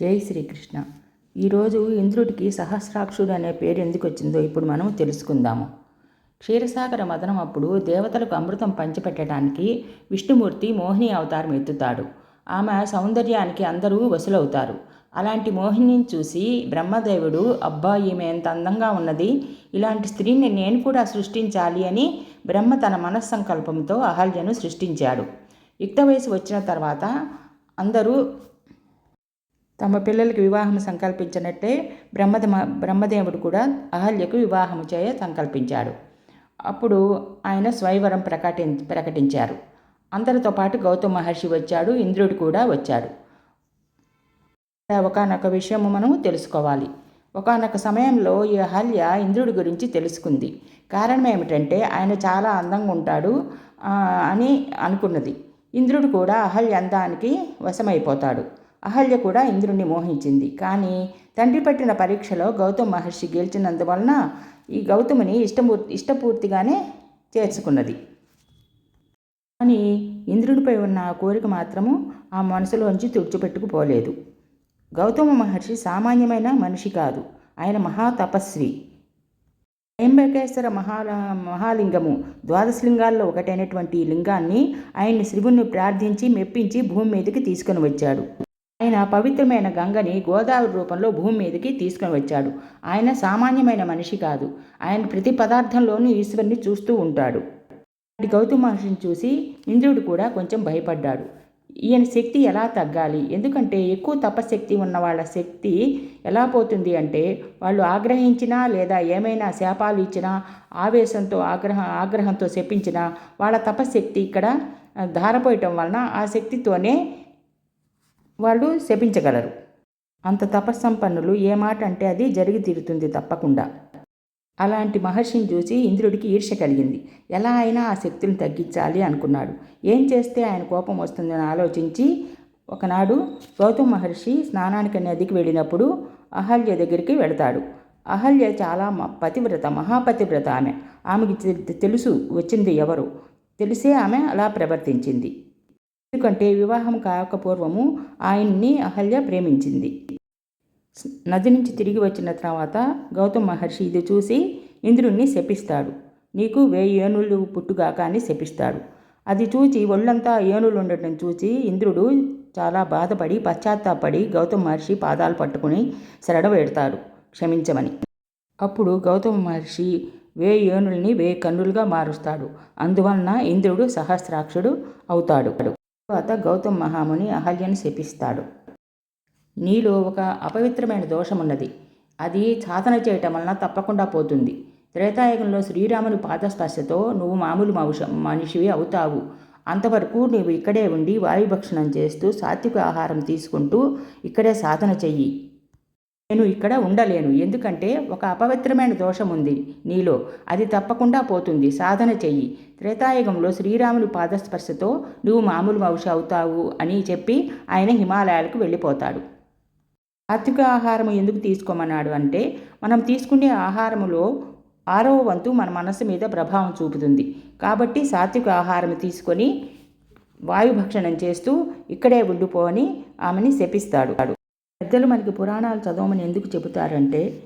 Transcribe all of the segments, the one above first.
జై శ్రీకృష్ణ. ఈరోజు ఇంద్రుడికి సహస్రాక్షుడు అనే పేరు ఎందుకు వచ్చిందో ఇప్పుడు మనం తెలుసుకుందాము. క్షీరసాగర మదనం అప్పుడు దేవతలకు అమృతం పంచిపెట్టడానికి విష్ణుమూర్తి మోహిని అవతారం ఎత్తుతాడు. ఆమె సౌందర్యానికి అందరూ వసులవుతారు. అలాంటి మోహిని చూసి బ్రహ్మదేవుడు అబ్బా ఈమె ఎంత అందంగా ఉన్నది. ఇలాంటి స్త్రీని నేను కూడా సృష్టించాలి అని బ్రహ్మ తన మనస్సంకల్పంతో అహల్యను సృష్టించాడు. యుక్త వయసు వచ్చిన తర్వాత అందరూ తమ పిల్లలకి వివాహం సంకల్పించినట్టే బ్రహ్మద బ్రహ్మదేవుడు కూడా అహల్యకు వివాహం చేయ సంకల్పించాడు. అప్పుడు ఆయన స్వైవరం ప్రకటి ప్రకటించారు. అందరితో పాటు గౌతమ మహర్షి వచ్చాడు ఇంద్రుడు కూడా వచ్చాడు. ఒకనొక విషయము మనం తెలుసుకోవాలి. ఒకనొక సమయంలో ఈ అహల్య ఇంద్రుడి గురించి తెలుసుకుంది. కారణం ఏమిటంటే ఆయన చాలా అందంగా ఉంటాడు అని అనుకున్నది. ఇంద్రుడు కూడా అహల్య అందానికి వశమైపోతాడు. అహల్య కూడా ఇంద్రుణ్ణి మోహించింది. కానీ తండ్రి పట్టిన పరీక్షలో గౌతమ్ మహర్షి గెలిచినందువలన ఈ గౌతముని ఇష్టపూర్తి ఇష్టపూర్తిగానే చేర్చుకున్నది. కానీ ఇంద్రుడిపై ఉన్న కోరిక మాత్రము ఆ మనసులోంచి తుడిచిపెట్టుకుపోలేదు. గౌతమ మహర్షి సామాన్యమైన మనిషి కాదు. ఆయన మహాతపస్వి త్రయంబకేశ్వర మహాల మహాలింగము ద్వాదశలింగాల్లో ఒకటైనటువంటి లింగాన్ని ఆయన్ని శివుణ్ణి ప్రార్థించి మెప్పించి భూమి మీదకి తీసుకొని వచ్చాడు. ఆయన పవిత్రమైన గంగని గోదావరి రూపంలో భూమి మీదకి తీసుకుని వచ్చాడు. ఆయన సామాన్యమైన మనిషి కాదు. ఆయన ప్రతి పదార్థంలోనూ ఈశ్వరుని చూస్తూ ఉంటాడు. గౌతమ మహర్షిని చూసి ఇంద్రుడు కూడా కొంచెం భయపడ్డాడు. ఈయన శక్తి ఎలా తగ్గాలి? ఎందుకంటే ఎక్కువ తపశక్తి ఉన్న వాళ్ళ శక్తి ఎలా పోతుంది అంటే వాళ్ళు ఆగ్రహించినా లేదా ఏమైనా శాపాలు ఇచ్చినా ఆవేశంతో ఆగ్రహ ఆగ్రహంతో శపించినా వాళ్ళ తపశక్తి ఇక్కడ ధారపోయటం వలన ఆ శక్తితోనే వాళ్ళు శపించగలరు. అంత తపస్సంపన్నులు ఏ మాట అంటే అది జరిగి తీరుతుంది తప్పకుండా. అలాంటి మహర్షిని చూసి ఇంద్రుడికి ఈర్ష కలిగింది. ఎలా అయినా ఆ శక్తులను తగ్గించాలి అనుకున్నాడు. ఏం చేస్తే ఆయన కోపం వస్తుందని ఆలోచించి ఒకనాడు గౌతమ్ మహర్షి స్నానానికి నదికి వెళ్ళినప్పుడు అహల్య దగ్గరికి వెళతాడు. అహల్య చాలా పతివ్రత మహాపతివ్రత ఆమె. ఆమెకి తెలుసు వచ్చింది ఎవరు? తెలిసే ఆమె అలా ప్రవర్తించింది. ఎందుకంటే వివాహం కాకపూర్వము ఆయన్ని అహల్య ప్రేమించింది. నది నుంచి తిరిగి వచ్చిన తర్వాత గౌతమ్ మహర్షి ఇది చూసి ఇంద్రుణ్ణి శపిస్తాడు. నీకు వేయి ఏనుళ్ళు పుట్టుగాక అని శపిస్తాడు. అది చూచి ఒళ్ళంతా ఏనులు ఉండటం చూసి ఇంద్రుడు చాలా బాధపడి పశ్చాత్తాపడి గౌతమ మహర్షి పాదాలు పట్టుకుని శరణ క్షమించమని. అప్పుడు గౌతమ మహర్షి వేయి ఏనుల్ని వేయి కన్నులుగా మారుస్తాడు. అందువలన ఇంద్రుడు సహస్రాక్షుడు అవుతాడు. తర్వాత గౌతమ్ మహాముని అహల్యను శపిస్తాడు. నీలో ఒక అపవిత్రమైన దోషమున్నది. అది సాధన చేయటం వలన తప్పకుండా పోతుంది. త్రేతాయుగంలో శ్రీరాముని పాదస్పర్శతో నువ్వు మామూలు మనుష మనిషివి అవుతావు. అంతవరకు నీవు ఇక్కడే ఉండి వాయుభక్షణం చేస్తూ సాత్విక ఆహారం తీసుకుంటూ ఇక్కడే సాధన చెయ్యి. నేను ఇక్కడ ఉండలేను. ఎందుకంటే ఒక అపవిత్రమైన దోషం ఉంది నీలో. అది తప్పకుండా పోతుంది. సాధన చెయ్యి. త్రేతాయుగంలో శ్రీరాముని పాదస్పర్శతో నువ్వు మామూలు మౌష అవుతావు అని చెప్పి ఆయన హిమాలయాలకు వెళ్ళిపోతాడు. సాత్విక ఆహారం ఎందుకు తీసుకోమన్నాడు అంటే మనం తీసుకునే ఆహారములో ఆరవ వంతు మన మనసు మీద ప్రభావం చూపుతుంది. కాబట్టి సాత్విక ఆహారం తీసుకొని వాయుభక్షణం చేస్తూ ఇక్కడే ఉండిపోని ఆమెని శపిస్తాడు. పెద్దలు మనకి పురాణాలు చదవమని ఎందుకు చెబుతారంటే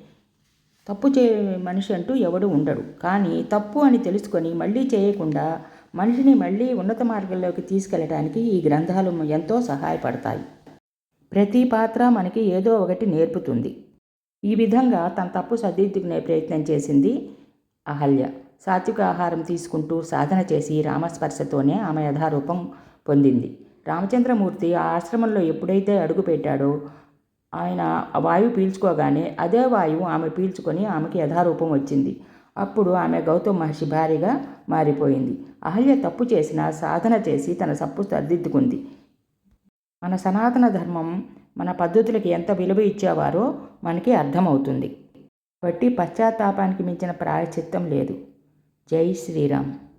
తప్పు చే మనిషి అంటూ ఎవడు ఉండడు. కానీ తప్పు అని తెలుసుకొని మళ్ళీ చేయకుండా మనిషిని మళ్ళీ ఉన్నత మార్గంలోకి తీసుకెళ్ళడానికి ఈ గ్రంథాలు ఎంతో సహాయపడతాయి. ప్రతి పాత్ర మనకి ఏదో ఒకటి నేర్పుతుంది. ఈ విధంగా తన తప్పు సర్దిద్దుకునే ప్రయత్నం చేసింది అహల్య. సాత్విక ఆహారం తీసుకుంటూ సాధన చేసి రామస్పర్శతోనే ఆమె యథారూపం పొందింది. రామచంద్రమూర్తి ఆ ఆశ్రమంలో ఎప్పుడైతే అడుగుపెట్టాడో ఆయన వాయువు పీల్చుకోగానే అదే వాయువు ఆమె పీల్చుకొని ఆమెకి యథారూపం వచ్చింది. అప్పుడు ఆమె గౌతమ్ మహర్షి భార్యగా మారిపోయింది. అహల్య తప్పు చేసిన సాధన చేసి తన తప్పు సర్దిద్దుకుంది. మన సనాతన ధర్మం మన పద్ధతులకి ఎంత విలువ ఇచ్చేవారో మనకి అర్థమవుతుంది. బట్టి పశ్చాత్తాపానికి మించిన ప్రాయశ్చిత్తం లేదు. జై శ్రీరామ్.